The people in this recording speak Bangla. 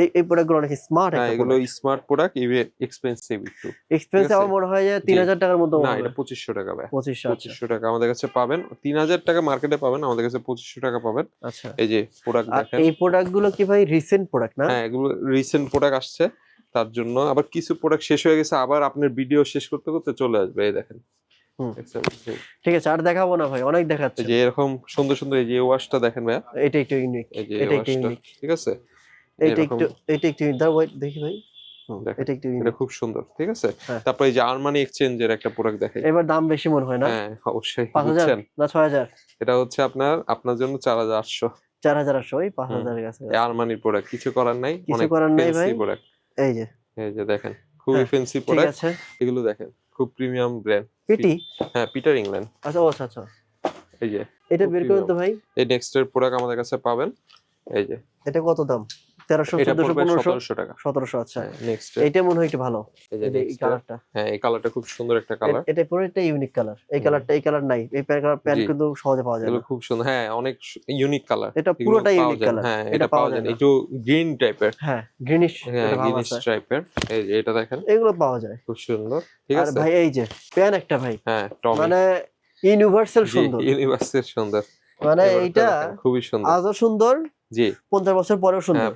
এই এই প্রোডাক্টগুলো অনেক স্মার্ট হ্যাঁ এগুলো স্মার্ট প্রোডাক্ট ইভেন এক্সপেন্সিভ একটু। এক্সপেন্সিভ আমার মনে হয় যে তিন হাজার টাকার মতো না এটা পঁচিশশো টাকা ভাই। পঁচিশশো আচ্ছা। পঁচিশশো টাকা আমাদের কাছে পাবেন। তিন হাজার টাকা মার্কেটে পাবেন আমাদের কাছে পঁচিশশো টাকা পাবেন। আচ্ছা। এই যে প্রোডাক্ট দেখেন। এই প্রোডাক্টগুলো কি ভাই রিসেন্ট প্রোডাক্ট না? হ্যাঁ এগুলো রিসেন্ট প্রোডাক্ট আসছে তার জন্য আবার কিছু প্রোডাক্ট শেষ হয়ে গেছে আবার আপনার ভিডিও শেষ করতে করতে চলে আসবে এই দেখেন। ঠিক আছে আর দেখাবো না ভাই অনেক দেখাচ্ছে। যে এরকম সুন্দর সুন্দর এই যে ওয়াশটা দেখেন ভাইয়া। এটা একটু ইউনিক এটা একটু ইউনিক ঠিক আছে? এটা একটু এটা একটু দাও দেখি ভাই। এটা একটু এটা খুব সুন্দর ঠিক আছে? হ্যাঁ। তারপর এই যে আরমানি এক্সচেঞ্জের একটা প্রোডাক্ট দেখাই। এবার দাম বেশি মনে হয় না? হ্যাঁ অবশ্যই পাঁচ হাজার বুঝছেন? না ছয় হাজার? এটা হচ্ছে আপনার আপনার জন্য চার হাজার আটশো। চার হাজার আটশো পাঁচ হুম। হাজারের কাছে। আরমানির প্রোডাক্ট কিছু করার নাই কিছু করার নাই ভাই। প্রোডাক্ট এই যে। এই যে দেখেন খুবই ফ্যান্সি প্রোডাক্ট এগুলো দেখেন খুব প্রিমিয়াম ব্র্যান্ড পিটি হ্যাঁ পিটার ইংল্যান্ড আচ্ছা আচ্ছা আচ্ছা। এই যে এটা বের করে তো ভাই। এই নেক্সট এর প্রোডাক্ট আমাদের কাছে পাবেন। এই যে। এটা কত দাম? তেরোশো চোদ্দশো পনেরোশো টাকা। সতেরোশো আচ্ছা। নেক্সট এইটা মনে হয় একটু ভালো। এই যে এই যে এই next এর- কালারটা হ্যাঁ এই কালারটা খুব সুন্দর একটা কালার এটা পুরো একটা ইউনিক কালার এই কালারটা এই কালার নাই। এই প্যান্ট প্যান্ট কিন্তু সহজে পাওয়া যায় না। খুব সুন্দর। হ্যাঁ অনেক ইউনিক কালার এটা পুরোটাই ইউনিক কালার হ্যাঁ এটা এটা পাওয়া পাওয়া যায় যায় একটু গ্রিন টাইপের হ্যাঁ গ্রিনিশ হ্যাঁ গ্রিনিশ টাইপের এই যে এটা দেখেন। এগুলো পাওয়া যায়। খুব সুন্দর। ঠিক আছে? ভাই এই যে প্যান একটা ভাই। হ্যাঁ মানে ইউনিভার্সাল সুন্দর। সুন্দর। মানে এইটা খুবই সুন্দর। আজও সুন্দর জি। পঞ্চাশ বছর পরেও সুন্দর। হ্যাঁ